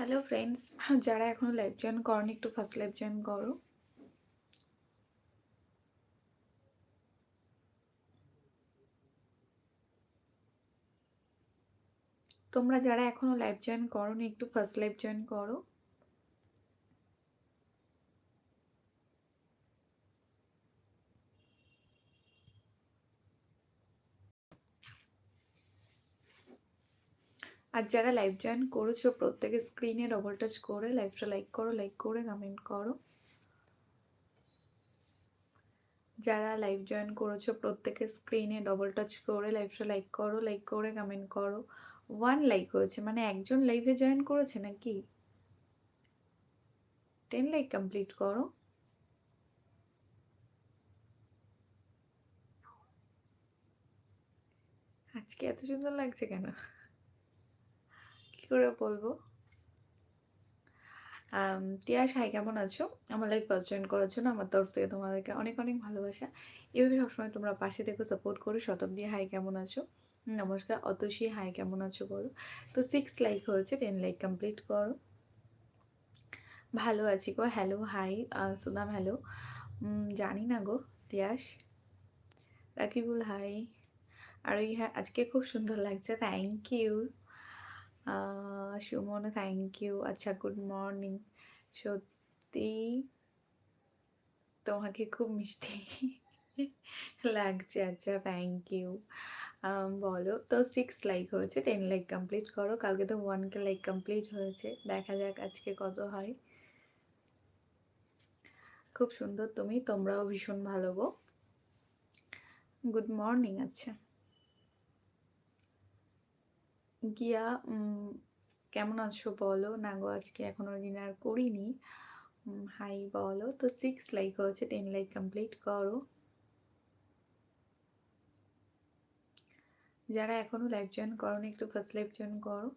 Hello friends যারা এখনও live join করনি, একটু ফার্স্ট লাইভ জয়েন করো। তোমরা যারা এখনও লাইভ জয়েন করনি, একটু ফার্স্ট লাইভ জয়েন করো। আর যারা লাইভ জয়েন করেছ, প্রত্যেকে স্ক্রিনে ডবল টাচ করে লাইভটা লাইক করো লাইক করে কমেন্ট করো। যারা লাইভ জয়েন করেছ, প্রত্যেকে স্ক্রিনে ডবল টাচ করে লাইভটা লাইক করো লাইক করে কমেন্ট করো। ওয়ান লাইক হয়েছে মানে একজন লাইভে জয়েন করেছে নাকি? টেন লাইক কমপ্লিট করো। আজকে এত সুন্দর লাগছে কেন? করে বলব। টিয়াস হাই কেমন আছো? আমার লাইফ ফার্স্ট জয়েন করার জন্য আমার তরফ থেকে তোমাদেরকে অনেক অনেক ভালোবাসা। এভাবে সবসময় তোমরা পাশে থেকে সাপোর্ট করো। শতাব্দী হাই কেমন আছো? নমস্কার। অতসী হাই কেমন আছো বলো? তো সিক্স লাইক হয়েছে টেন লাইক কমপ্লিট করো। ভালো আছি গো হ্যালো হাই সুদাম হ্যালো জানি না গো, তিয়াস। রাকিবুল হাই আর ওই হ্যাঁ আজকে খুব সুন্দর লাগছে thank you Suman thank you আচ্ছা গুড মর্নিং সত্যি তোমাকে খুব মিষ্টি লাগছে। আচ্ছা থ্যাংক ইউ বলো, তো সিক্স লাইক হয়েছে টেন লাইক কমপ্লিট করো। কালকে তো ওয়ান কে লাইক কমপ্লিট হয়েছে। দেখা যাক আজকে কত হয়। খুব সুন্দর তুমি, তোমরাও ভীষণ ভালো গো। গুড মর্নিং আচ্ছা। গিয়া কেমন আছো বলো? না গো, আজকে এখনও ডিনার করিনি। হাই বলো। তো সিক্স লাইক হয়েছে টেন লাইক কমপ্লিট করো। যারা এখনও লাইভ জয়েন করো একটু ফার্স্ট লাইভ জয়েন করো।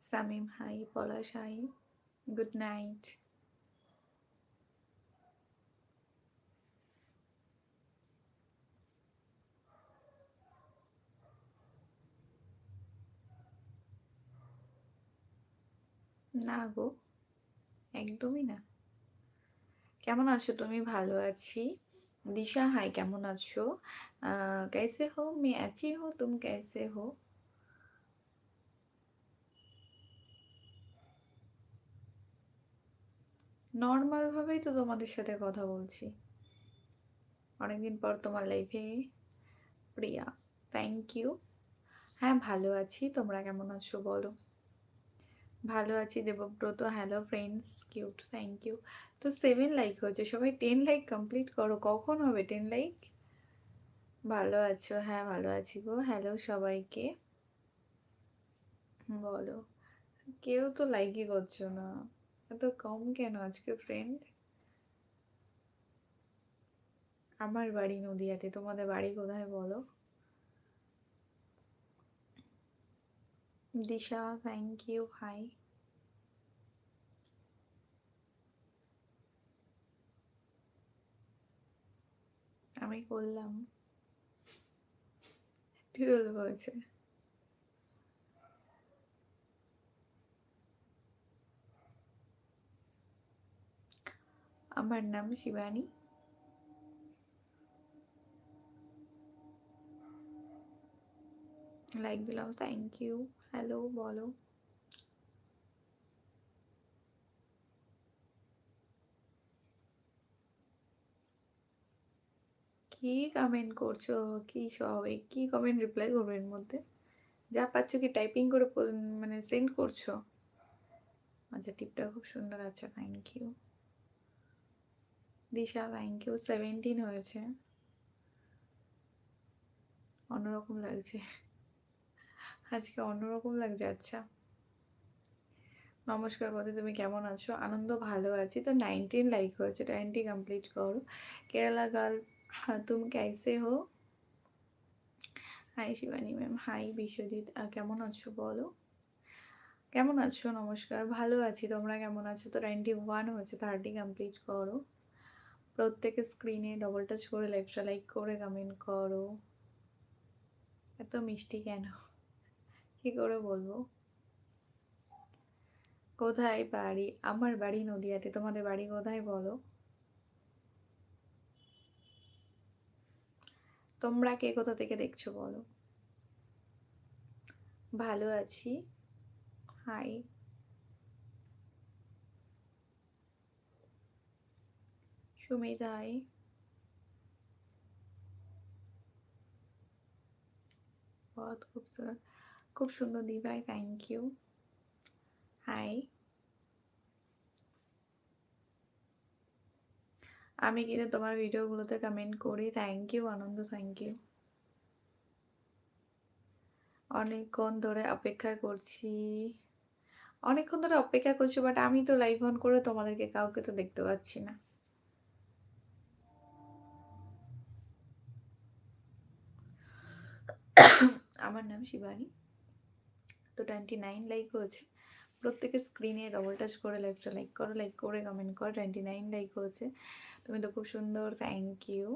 Samim hi Palash hi Good night. না গো একদমই না কেমন আছো তুমি ভালো আছি দিশা হাই কেমন আছো कैसे हो मैं अच्छी हूँ तुम कैसे हो নর্মালভাবেই তো তোমাদের সাথে কথা বলছি। অনেকদিন পর তোমার লাইফে প্রিয়া থ্যাংক ইউ হ্যাঁ ভালো আছি, তোমরা কেমন আছো বলো? ভালো আছি, Debabrata hello friends cute thank you তো সেভেন লাইক হয়েছে, সবাই টেন লাইক কমপ্লিট করো, কখন হবে টেন লাইক ভালো আছো হ্যাঁ ভালো আছি গো হ্যালো সবাইকে। বলো, কেউ তো লাইকই করছ না। এত কম কেন আজকে ফ্রেন্ড আমার বাড়ি নদিয়াতে, তোমাদের বাড়ি কোথায় বলো? দিশা থ্যাংক ইউ হাই আমি করলাম। টুয়েলভ হয়েছে আমার নাম শিবানী। লাইক দিলাম থ্যাংক ইউ হ্যালো বলো। কি কমেন্ট করছ? কি সবাই কি কমেন্ট রিপ্লাই করবে এর মধ্যে? যা পাচ্ছ কি টাইপিং করে মানে সেন্ড করছ? আচ্ছা টিপটা খুব সুন্দর আছে thank you Disha thank you seventeen হয়েছে। অন্যরকম লাগছে। আজকে অন্যরকম লাগছে আচ্ছা। নমস্কার বলে তুমি কেমন আছো? আনন্দ ভালো আছি। তো নাইনটিন লাইক হয়েছে টোয়েন্টি কমপ্লিট করো। কেরালা গার্ল তুমি कैसे হো hi Shivani ma'am hi Biswajit. কেমন আছো বলো? কেমন আছো? নমস্কার। ভালো আছি। তোমরা কেমন আছো? তো নাইনটি ওয়ান হয়েছে থার্টি কমপ্লিট করো। প্রত্যেকে স্ক্রিনে ডবল টাচ করে লাইভটা লাইক করে কমেন্ট করো। এত মিষ্টি কেন? কি করে বলব? কোথায় বাড়ি? আমার বাড়ি নদিয়াতে, তোমাদের বাড়ি কোথায় বলো? তোমরা কে কোথা থেকে দেখছ বলো? ভালো আছি। হাই সুমি রায় বহুত খুবসুরত খুব সুন্দর দিবাই থ্যাংক ইউ হাই আমি কিন্তু তোমার ভিডিওগুলোতে কমেন্ট করি thank you Ananda thank you অনেকক্ষণ ধরে অপেক্ষা করছি। অনেকক্ষণ ধরে অপেক্ষা করছি বাট আমি তো লাইভ অন করে তোমাদেরকে কাউকে তো দেখতে পাচ্ছি না। আমার নাম শিবানী। তো টোয়েন্টি নাইন লাইক হয়েছে। প্রত্যেকে স্ক্রিনে ডবল টাচ করে লাইকটা লাইক করো লাইক করে কমেন্ট করো। টোয়েন্টি নাইন লাইক হয়েছে। তুমি তো খুব সুন্দর থ্যাংক ইউ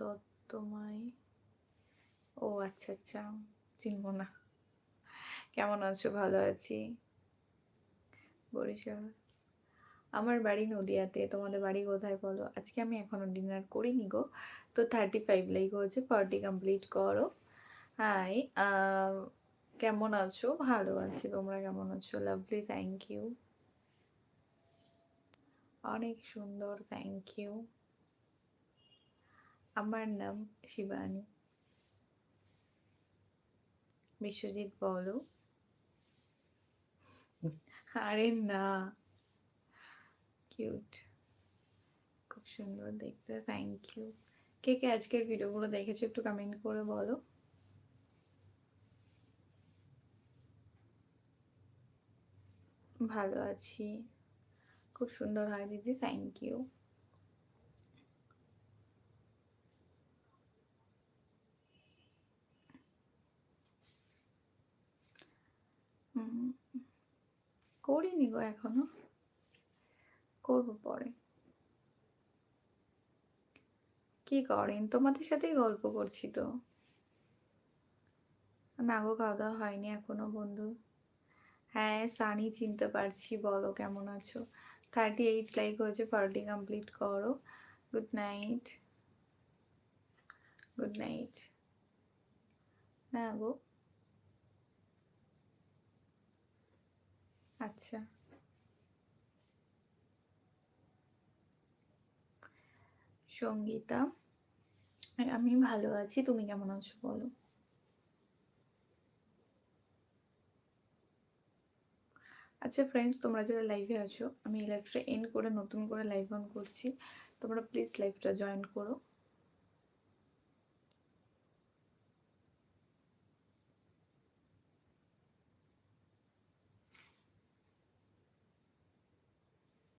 দত্তমাই। ও আচ্ছা আচ্ছা চিনব না। কেমন আছো? ভালো আছি। বরিশাল। আমার বাড়ি নদিয়াতে, তোমাদের বাড়ি কোথায় বলো? আজকে আমি এখনও ডিনার করিনি গো। তো থার্টি ফাইভ লাইক হয়েছে ফর্টি কমপ্লিট করো। হাই কেমন আছো? ভালো আছি, তোমরা কেমন আছো? লাভলি থ্যাংক ইউ অনেক সুন্দর থ্যাংক ইউ আমার নাম শিবানী। বিশ্বজিৎ বলো। আরে না। কিউট খুব সুন্দর দেখতে থ্যাংক ইউ কে কে আজকের ভিডিওগুলো দেখেছ একটু কমেন্ট করে বলো। ভালো আছি। খুব সুন্দর হয় দিদি থ্যাংক ইউ করিনি গো এখনও। করব পরে। কি করেন? তোমাদের সাথেই গল্প করছি তো। না গো খাওয়া দাওয়া হয়নি এখনও বন্ধু। হ্যাঁ সানি চিনতে পারছি, বলো কেমন আছো? থার্টি এইট লাইক হয়েছে ফর্টি কমপ্লিট করো। গুড নাইট গুড নাইট না গো। আচ্ছা। সঙ্গীতা। আমি ভালো আছি, তুমি কেমন আছো বলো? আচ্ছা ফ্রেন্ডস তোমরা যারা লাইভে আছো, আমি লাইভটা এন্ড করে নতুন করে লাইভ অন করছি। তোমরা প্লিজ লাইভটা জয়েন করো।